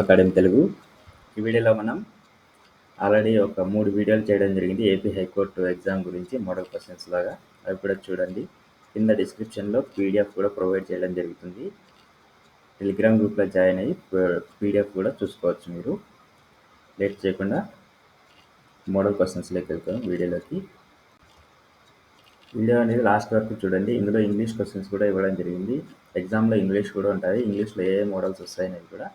Academy Telugu. ఈ వీడియోలో మనం ఆల్రెడీ ఒక మూడు వీడియోలు చేయడం జరిగింది. ఏపీ హైకోర్టు ఎగ్జామ్ గురించి మోడల్ క్వశ్చన్స్ లాగా. అవి కూడా చూడండి. కింద డిస్క్రిప్షన్లో పీడిఎఫ్ కూడా ప్రొవైడ్ చేయడం జరుగుతుంది. టెలిగ్రామ్ గ్రూప్లో జాయిన్ అయ్యి పీడిఎఫ్ కూడా చూసుకోవచ్చు మీరు. లేట్ చేయకుండా మోడల్ క్వశ్చన్స్లోకి వెళ్తాం వీడియోలోకి. వీడియో అనేది లాస్ట్ వరకు చూడండి. ఇందులో ఇంగ్లీష్ క్వశ్చన్స్ కూడా ఇవ్వడం జరిగింది. ఎగ్జామ్లో ఇంగ్లీష్ కూడా ఉంటుంది ఇంగ్లీష్లో ఏ మోడల్స్ వస్తాయనేది కూడా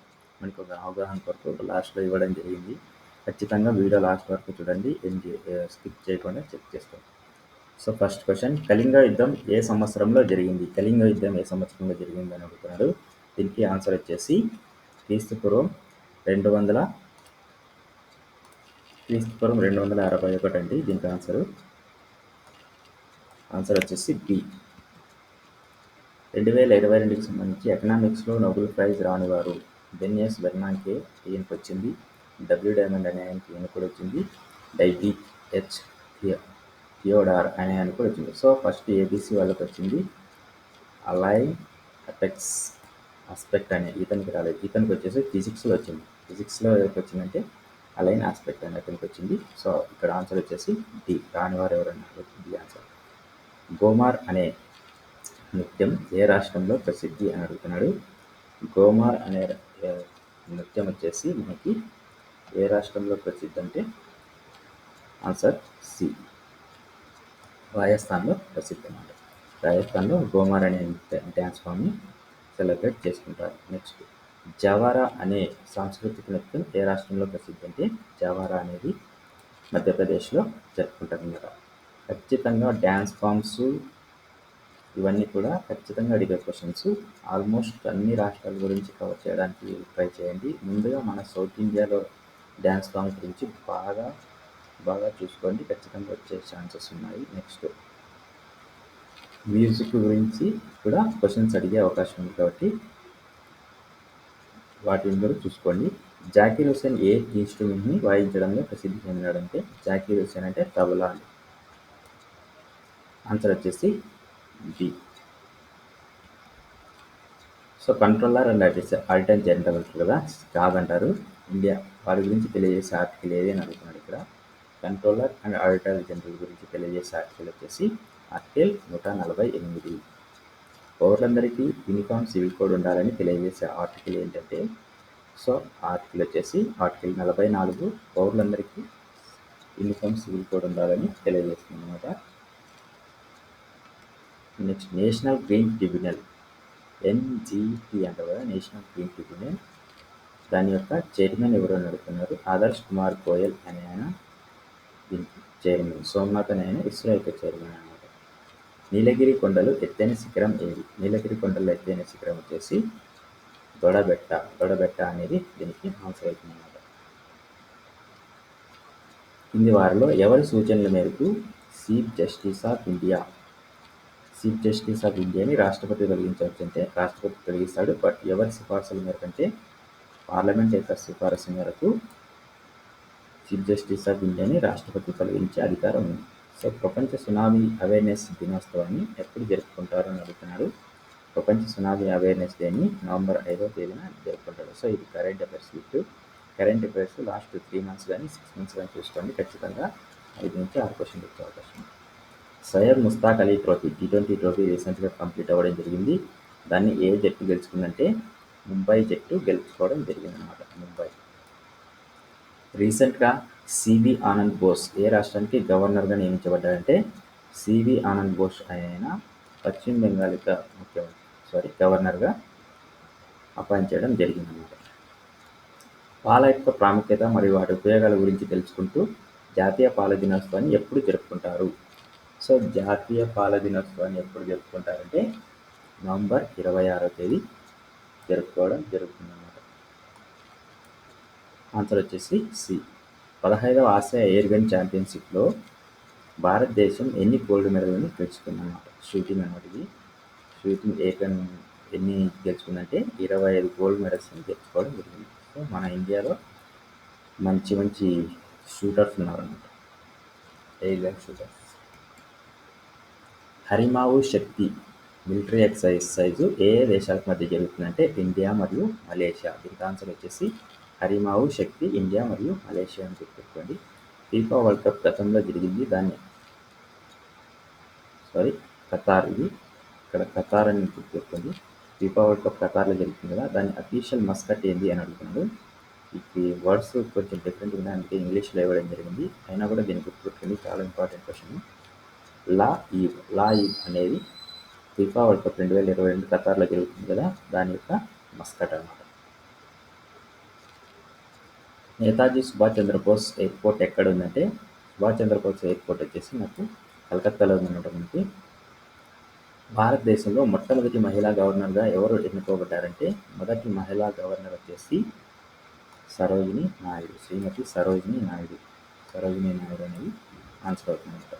మనకు ఒక అవగాహన కొరకు లాస్ట్లో ఇవ్వడం జరిగింది. ఖచ్చితంగా వీడియో లాస్ట్ వరకు చూడండి. స్కిప్ చేయకుండా చెక్ చేసుకోండి. సో ఫస్ట్ క్వశ్చన్ కళింగ యుద్ధం ఏ సంవత్సరంలో జరిగింది? కళింగ యుద్ధం ఏ సంవత్సరంలో జరిగింది అని అడుగుతున్నాడు. దీనికి ఆన్సర్ వచ్చేసి క్రీస్తుపూర్వం రెండు వందల క్రీస్తుపూర్వం రెండు వందల అరవై ఒకటి అండి దీనికి ఆన్సరు ఆన్సర్ వచ్చేసి బి రెండు వేల ఇరవై రెండుకి సంబంధించి ఎకనామిక్స్లో నోబెల్ ప్రైజ్ రానివారు. బెన్యస్ బెర్నాంకే ఈయనకి వచ్చింది డబ్ల్యూ డైమండ్ అనే ఆయనకి ఈయన కూడా వచ్చింది. డైబీ హెచ్ థియోడార్ అనే ఆయన కూడా వచ్చింది. సో ఫస్ట్ ఏబీసీ వాళ్ళకి వచ్చింది. అలైన్ అపెక్స్ ఆస్పెక్ట్ అనే ఇతనికి రాలేదు. ఇతనికి వచ్చేసి ఫిజిక్స్లో వచ్చింది. ఫిజిక్స్లో ఎవరికి వచ్చిందంటే అలైన్ ఆస్పెక్ట్ అనే అతనికి వచ్చింది. సో ఇక్కడ ఆన్సర్ వచ్చేసి డి. రానివారు ఎవరన్నారు డి ఆన్సర్. గోమార్ అనే నృత్యం ఏ రాష్ట్రంలో ప్రసిద్ధి అని అడుగుతున్నాడు. గోమార్ అనే నృత్యం వచ్చేసి మనకి ఏ రాష్ట్రంలో ప్రసిద్ధి అంటే ఆన్సర్ సి. రాజస్థాన్లో ప్రసిద్ధి అన్నమాట రాజస్థాన్లో గోమార్ అనే డ్యాన్స్ ఫామ్ని సెలబ్రేట్ చేసుకుంటారు. నెక్స్ట్ జవారా అనే సాంస్కృతిక నృత్యం ఏ రాష్ట్రంలో ప్రసిద్ధి అంటే జవారా అనేది మధ్యప్రదేశ్లో జరుపుకుంటారు అన్నమాట ఖచ్చితంగా డ్యాన్స్ ఫామ్స్ ఇవన్నీ కూడా ఖచ్చితంగా అడిగే క్వశ్చన్స్ ఆల్మోస్ట్ అన్ని రాష్ట్రాల గురించి కవర్ చేయడానికి ట్రై చేయండి. ముందుగా మన సౌత్ ఇండియాలో డ్యాన్స్ ఫామ్ గురించి బాగా బాగా చూసుకోండి. ఖచ్చితంగా వచ్చే ఛాన్సెస్ ఉన్నాయి. నెక్స్ట్ మ్యూజిక్ గురించి కూడా క్వశ్చన్స్ అడిగే అవకాశం ఉంది కాబట్టి వాటి కూడా చూసుకోండి. జాకీర్ హుసేన్ ఏ ఇన్స్ట్రుమెంట్ని వాయించడంలో ప్రసిద్ధి చెందినాడంటే జాకీర్ హుసేన్ అంటే తబలా ఆన్సర్ వచ్చేసి B so controller and auditor general కదా? కాదంటారు ఇండియా వారి గురించి తెలియజేసే ఆర్టికల్ ఏది అని అడుగుతున్నాడు ఇక్కడ. కంట్రోలర్ అండ్ ఆడిటర్ జనరల్ గురించి తెలియజేసే ఆర్టికల్ వచ్చేసి ఆర్టికల్ నూట నలభై ఎనిమిది. పౌరులందరికీ యూనిఫామ్ సివిల్ కోడ్ ఉండాలని తెలియజేసే ఆర్టికల్ ఏంటంటే సో ఆర్టికల్ వచ్చేసి ఆర్టికల్ నలభై నాలుగు. పౌరులందరికీ యూనిఫామ్ సివిల్ కోడ్ ఉండాలని తెలియజేస్తుంది అనమాట next national green tribunal NGT అంటారు కదా నేషనల్ గ్రీన్ ట్రిబ్యునల్ దాని యొక్క చైర్మన్ ఎవరు నడుపుతున్నారు ఆదర్శ్ కుమార్ గోయల్ అనే ఆయన దీనికి చైర్మన్ సోమనాథ్ అనే ఆయన ఇస్రో యొక్క చైర్మన్ అనమాట నీలగిరి కొండలు ఎత్తైన శిఖరం ఏది? నీలగిరి కొండలు ఎత్తైన శిఖరం వచ్చేసి దొడబెట్ట. దొడబెట్ట అనేది దీనికి ఆన్సర్ అవుతుంది అనమాట కింది వారిలో ఎవరి సూచనల మేరకు chief justice of India chief justice of ఇండియాని రాష్ట్రపతి తొలగించవచ్చు అంటే రాష్ట్రపతి తొలగిస్తాడు బట్ ఎవరి సిఫార్సుల మేరకు అంటే పార్లమెంట్ యొక్క సిఫారసు మేరకు చీఫ్ జస్టిస్ ఆఫ్ ఇండియాని రాష్ట్రపతి తొలగించే అధికారం ఉంది. సో ప్రపంచ సునామీ అవేర్నెస్ దినోత్సవాన్ని ఎప్పుడు జరుపుకుంటారు అని అడుగుతున్నారు ప్రపంచ సునామీ అవేర్నెస్ డేని నవంబర్ ఐదో తేదీన జరుపుకుంటారు సో ఇది current affairs with current affairs last three months కానీ సిక్స్ మంత్స్ కానీ చూసుకోండి. ఖచ్చితంగా ఐదు నుంచి ఆరు క్వశ్చన్ వచ్చే అవకాశం Syed Mushtaq Ali trophy T twenty trophy రీసెంట్గా కంప్లీట్ అవ్వడం జరిగింది. దాన్ని ఏ జట్టు గెలుచుకుందంటే ముంబై జట్టు గెలుచుకోవడం జరిగిందనమాట ముంబై. రీసెంట్గా సివి ఆనంద్ బోస్ ఏ రాష్ట్రానికి గవర్నర్గా నియమించబడ్డాడంటే సివి ఆనంద్ బోస్ ఆయన పశ్చిమ బెంగాల్ యొక్క ముఖ్యమంత్రి సారీ గవర్నర్గా అపాయింట్ చేయడం జరిగిందన్నమాట. పాల యొక్క ప్రాముఖ్యత మరియు వాటి ఉపయోగాల గురించి తెలుసుకుంటూ జాతీయ పాల దినోత్సవాన్ని ఎప్పుడు జరుపుకుంటారు? సో జాతీయ పాల దినోత్సవాన్ని ఎప్పుడు జరుపుకుంటారంటే నవంబర్ ఇరవై ఆరో తేదీ జరుపుకోవడం జరుగుతుందన్నమాట. ఆన్సర్ వచ్చేసి సి. పదహైదవ ఆసియా ఎయిర్గన్ ఛాంపియన్షిప్లో భారతదేశం ఎన్ని గోల్డ్ మెడల్ని గెలుచుకుందన్నమాట. షూటింగ్ అన్నమాట ఇది. షూటింగ్ ఏకన్ ఎన్ని గెలుచుకుందంటే ఇరవై ఐదు గోల్డ్ మెడల్స్ని గెలుచుకోవడం జరిగింది. సో మన ఇండియాలో మంచి మంచి షూటర్స్ ఉన్నారన్నమాట. Air gun shooters. Harimau Shakti military exercise ఏ ఏ దేశాల మధ్య జరుగుతుందంటే ఇండియా మరియు మలేషియా. దీనికి ఆన్సర్ వచ్చేసి హరిమావు శక్తి ఇండియా మరియు మలేషియా అని గుర్తుపెట్టుకోండి ఫీఫా వరల్డ్ కప్ గతంలో జరిగింది దాన్ని. సారీ ఖతార్ ఇది. ఇక్కడ ఖతార్ అని గుర్తుపెట్టుకోండి ఫీఫా వరల్డ్ కప్ ఖతార్లో జరుగుతుంది కదా దాని అఫీషియల్ మస్కట్ ఏంది అని అడుగుతున్నాడు. ఈ వర్డ్స్ కొంచెం డిఫరెంట్ ఉన్నాయి అందుకే ఇంగ్లీష్లో ఇవ్వడం జరిగింది. అయినా కూడా దీన్ని గుర్తుపెట్టుకోండి చాలా ఇంపార్టెంట్ క్వశ్చన్ లా ఈవ్ లా ఈవ్ అనేది ఫిఫా వరల్డ్ కప్ రెండు వేల ఇరవై రెండు కతార్లో జరుగుతుంది కదా దాని యొక్క మస్కట్ అనమాట నేతాజీ సుభాష్ చంద్రబోస్ ఎయిర్పోర్ట్ ఎక్కడ ఉందంటే సుభాష్ చంద్రబోస్ ఎయిర్పోర్ట్ వచ్చేసి నాకు కలకత్తాలో ఉందన్నమాట మనకి భారతదేశంలో మొట్టమొదటి మహిళా గవర్నర్గా ఎవరు ఎన్నుకోబడ్డారంటే మొదటి మహిళా గవర్నర్ వచ్చేసి సరోజిని నాయుడు శ్రీమతి సరోజిని నాయుడు. సరోజిని నాయుడు అనేది ఆన్సర్ అవుతుందన్నమాట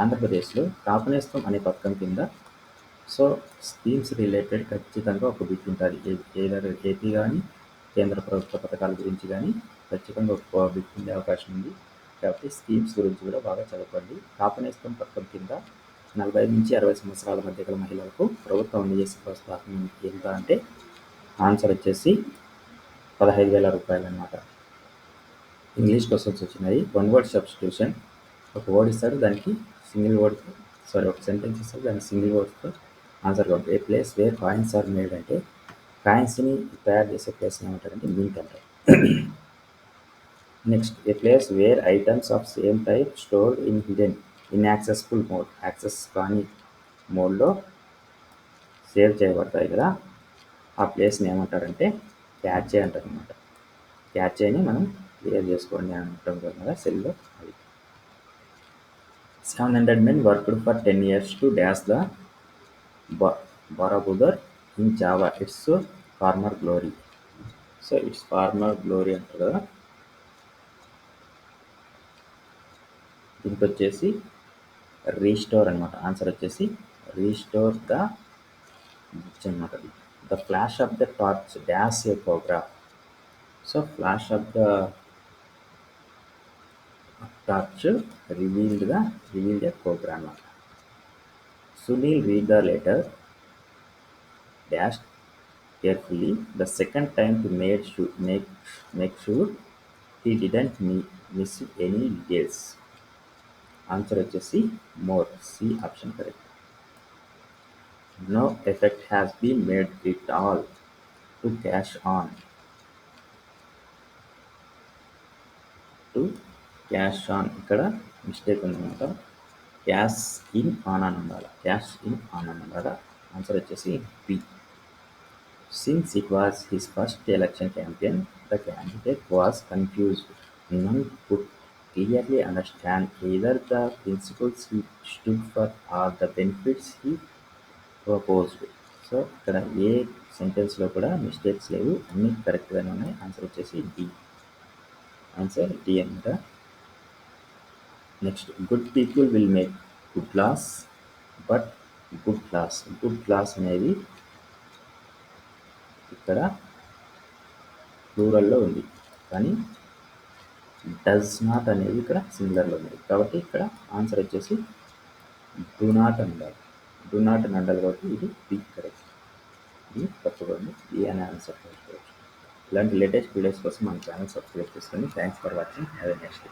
ఆంధ్రప్రదేశ్లో కాపునేస్తం అనే పథకం కింద సో స్కీమ్స్ రిలేటెడ్ ఖచ్చితంగా ఒక బిట్ ఉంటుంది. ఏదర్ ఏపీ కానీ కేంద్ర ప్రభుత్వ పథకాల గురించి కానీ ఖచ్చితంగా ఒక బిట్ ఉండే అవకాశం ఉంది. కాబట్టి స్కీమ్స్ గురించి కూడా బాగా చదవండి. కాపునేస్తం పథకం కింద నలభై నుంచి అరవై సంవత్సరాల మధ్య గల మహిళలకు ప్రభుత్వం అందజేసే ప్రోత్సాహం ఎంత అంటే ఆన్సర్ వచ్చేసి పదహైదు వేల రూపాయలు అనమాట ఇంగ్లీష్ క్వశ్చన్స్ వచ్చినాయి. One word substitution. ఒక వర్డ్ ఇస్తాడు. దానికి సింగిల్ వర్డ్ సారీ ఒక సెంటెన్స్ ఇస్తారు దాన్ని సింగిల్ వర్డ్స్తో ఆన్సర్ కాబట్టి a place where coins are made అంటే కాయిన్స్ని తయారు చేసే ప్లేస్ ఏమంటారంటే మింట్ అంటారు. Next a place where items of same type store in hidden in accessful mode access కానీ మోడ్లో సేవ్ చేయబడతాయి కదా ఆ ప్లేస్ని ఏమంటారంటే క్యాచే అంటారు అనమాట క్యాచేని మనం క్లియర్ చేసుకోండి అంటాం కదా సెల్లో అది seven hundred men worked for ten years to dash the Borobudur in Java its former glory so its former glory అంటారు కదా దీనికి వచ్చేసి రీస్టోర్ అనమాట ఆన్సర్ వచ్చేసి రీస్టోర్ ద బుక్స్ అనమాట the flash of the torch dash a program so flash of the torch revealed the revealed a program Sunil read the letter dash carefully the second time to made shoe make make sure he didn't me miss any details answer వచ్చేసి more C option correct no effect has been made it all to cash on to Cash on ఇక్కడ mistake ఉందన్నమాట. Cash in on అని ఉండాలి. Cash in on అని ఉండాలి. Answer వచ్చేసి B since it was his first election campaign the candidate was confused none could clearly understand either the principles he stood for or the benefits he proposed so ఇక్కడ a సెంటెన్స్లో కూడా mistakes లేవు. అన్నీ కరెక్ట్గానే ఉన్నాయి. Answer వచ్చేసి D answer D అనమాట next good people will make good laws but good class good class అనేది ఇక్కడ ప్లూరల్లో ఉంది. కానీ డస్ నాట్ అనేది ఇక్కడ సింగులర్లో ఉంది. కాబట్టి ఇక్కడ ఆన్సర్ వచ్చేసి డు నాట్ అని డు నాట్ అని ఉండాలి కాబట్టి ఇది బి కరెక్ట్ ఇది తప్పకుండా ఉంది అనే ఆన్సర్ చేసుకోవచ్చు ఇలాంటి లేటెస్ట్ వీడియోస్ కోసం మన ఛానల్ సబ్స్క్రైబ్ చేసుకోండి. Thanks for watching have a next